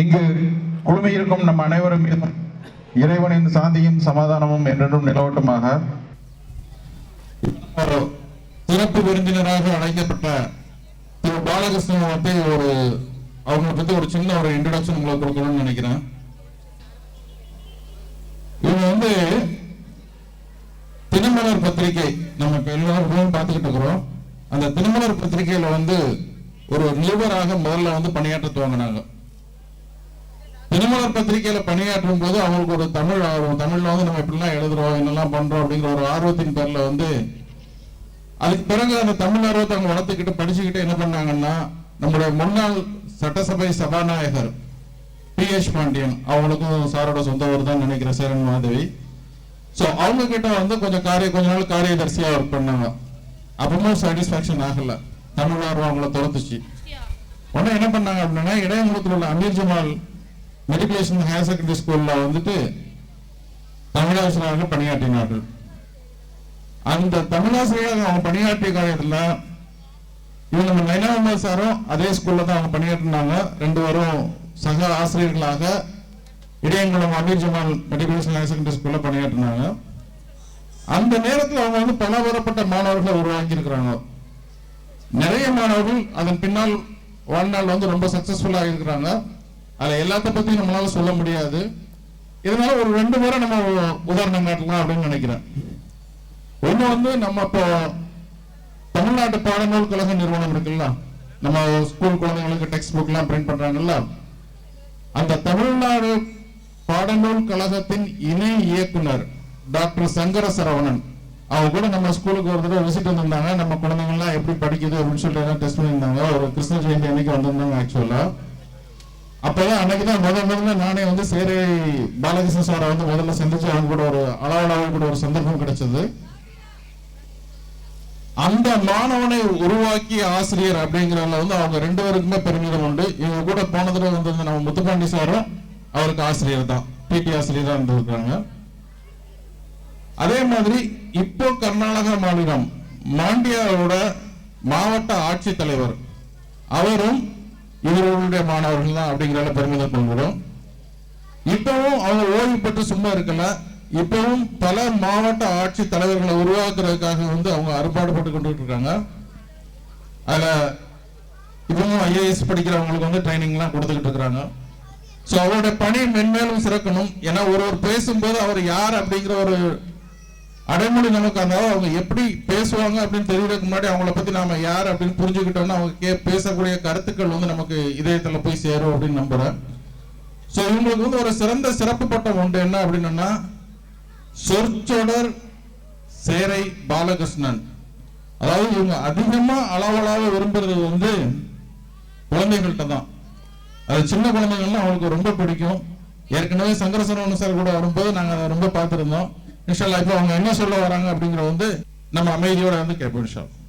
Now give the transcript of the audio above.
இங்கு குழுமையிருக்கும் நம்ம அனைவரும் மீதும் இறைவனின் சாந்தியும் சமாதானமும் என்றென்றும் நிலவட்டமாக சிறப்பு விருந்தினராக அழைக்கப்பட்ட திரு பாலகிருஷ்ணன் பத்தி ஒரு அவங்களை பத்தி ஒரு சின்ன ஒரு இன்ட்ரடக்ஷன் உங்களுக்கு கொடுக்கணும்னு நினைக்கிறேன். இவங்க வந்து தினமலர் பத்திரிகை நம்ம இப்ப எல்லாரும் பார்த்துக்கிட்டு இருக்கிறோம். அந்த தினமலர் பத்திரிகையில வந்து ஒரு நிருபராக முதல்ல வந்து பணியாற்ற துவங்கினாங்க. தினமலர் பத்திரிகையில பணியாற்றும் போது அவங்களுக்கு ஒரு தமிழ் ஆர்வம் தமிழ்ல வந்து நம்ம இப்படிலாம் எழுதுறோம் என்னெல்லாம் பண்றோம் அப்படிங்கிற ஒரு ஆர்வத்தின் பேர்ல வந்து அதுக்கு பிறகு அந்த தமிழ் ஆர்வத்தை அவங்க வளர்த்துக்கிட்டு படிச்சுக்கிட்டு என்ன பண்ணாங்கன்னா நம்முடைய முன்னாள் சட்டசபை சபாநாயகர் பி எஸ் பாண்டியன் அவங்களுக்கும் சாரோட சொந்த ஊர் தான் நினைக்கிறேன் சேரன் மாதவி. ஸோ அவங்க கிட்ட வந்து கொஞ்சம் காரிய கொஞ்ச நாள் காரியதர்சியா ஒர்க் பண்ணாங்க. அப்பவும் சாட்டிஸ்ஃபேக்ஷன் ஆகல. தமிழ் ஆர்வம் அவங்கள துரத்துச்சு. உடனே என்ன பண்ணாங்க அப்படின்னா இடையங்குளத்தில் உள்ள Ameer Jamal matriculation higher secondary ஸ்கூல்ல வந்துட்டு தமிழாசிரியராக பணியாற்றினார்கள். அந்த தமிழாசிரியராக அவங்க பணியாற்றிய காலத்துல இவங்க நம்ம நைனா சாரும் அதே ஸ்கூல்ல தான் அவங்க பணியாற்றினாங்க. ரெண்டு பேரும் சக ஆசிரியர்களாக Idayankulam Ameer Jamal matriculation higher secondary ஸ்கூல்ல பணியாற்றினாங்க. அந்த நேரத்தில் அவங்க வந்து பலதரப்பட்ட மாணவர்களை உருவாக்கி இருக்கிறாங்க நிறைய மாணவர்கள் அதன் பின்னால் வாழ்நாள் வந்து ரொம்ப சக்சஸ்ஃபுல்லாக இருக்கிறாங்க. அதுல எல்லாத்த பத்தி நம்மளால சொல்ல முடியாது. இதனால ஒரு ரெண்டு முறை நம்ம உதாரணம் காட்டலாம் அப்படின்னு நினைக்கிறேன். ஒண்ணு வந்து நம்ம இப்போ தமிழ்நாட்டு பாடநூல் கழக நிறுவனம் இருக்குல்ல நம்ம ஸ்கூல் குழந்தைங்களுக்கு டெக்ஸ்ட் புக் எல்லாம் பிரிண்ட் பண்றாங்கல்ல அந்த தமிழ்நாடு பாடநூல் கழகத்தின் இணை இயக்குனர் டாக்டர் சங்கர சரவணன் அவங்க கூட நம்ம ஸ்கூலுக்கு ஒரு தடவை விசிட் வந்திருந்தாங்க. நம்ம குழந்தைங்கள்லாம் எப்படி படிக்குது அப்படின்னு சொல்லிட்டு டெஸ்ட் பண்ணியிருந்தாங்க. ஒரு கிருஷ்ண ஜெயந்தி அன்னைக்கு வந்திருந்தாங்க ஆக்சுவலா அப்பதான் அன்னைக்கு தான் முத முதல்ல நானே வந்து சேரை பாலகிருஷ்ண சாரை வந்து முதல்ல சந்திச்சு அவங்க கூட ஒரு அளவளவு கூட ஒரு சந்தர்ப்பம் கிடைச்சது. அந்த மாணவனை உருவாக்கிய ஆசிரியர் அப்படிங்கறதுல வந்து அவங்க ரெண்டு பேருக்குமே பெருமிதம் உண்டு. இவங்க கூட போன தடவை நம்ம முத்துப்பாண்டி சாரும் அவருக்கு ஆசிரியர் தான். பிடி ஆசிரியர் இருந்திருக்காங்க. அதே மாதிரி இப்போ கர்நாடக மாநிலம் மாண்டியாவோட மாவட்ட ஆட்சித்தலைவர். அவரும் இவர்களுடைய மாணவர்கள் தான் அப்படிங்கிறத பெருமிதம் கொள்கிறோம். இப்பவும் அவங்க ஓய்வு பெற்று சும்மா இருக்கல. இப்பவும் பல மாவட்ட ஆட்சி தலைவர்களை உருவாக்குறதுக்காக வந்து அவங்க அறுபாடுபட்டு கொண்டு இருக்காங்க அதுல இப்பவும் ஐஏஎஸ் படிக்கிறவங்களுக்கு வந்து ட்ரைனிங் எல்லாம் கொடுத்துக்கிட்டு இருக்கிறாங்க. ஸோ அவருடைய பணி மென்மேலும் சிறக்கணும். ஏன்னா ஒருவர் பேசும்போது அவர் யார் அப்படிங்கிற ஒரு அடைமொழி நமக்கு அந்த அவங்க எப்படி பேசுவாங்க அப்படின்னு தெரியறதுக்கு முன்னாடி அவங்கள பத்தி நாம யார் அப்படின்னு புரிஞ்சுக்கிட்டோம்னா அவங்க கே பேசக்கூடிய கருத்துக்கள் வந்து நமக்கு இதயத்துல போய் சேரும் அப்படின்னு நம்புறேன். ஸோ இவங்களுக்கு வந்து ஒரு சிறந்த சிறப்பு பட்டம் உண்டு. என்ன அப்படின்னா சொற்சொடர் சேரை பாலகிருஷ்ணன். அதாவது இவங்க அதிகமா அளவலாக விரும்புறது வந்து குழந்தைகள்கிட்ட தான். அது சின்ன குழந்தைகள்லாம் அவங்களுக்கு ரொம்ப பிடிக்கும். ஏற்கனவே சங்கரசரவண சார் கூட வரும்போது நாங்கள் அதை ரொம்ப பார்த்துருந்தோம். இன்ஷால்லா இப்போ அவங்க என்ன சொல்ல வராங்க அப்படிங்கறது வந்து நம்ம அமைதியோட வந்து கேட்போம் இன்ஷால்லா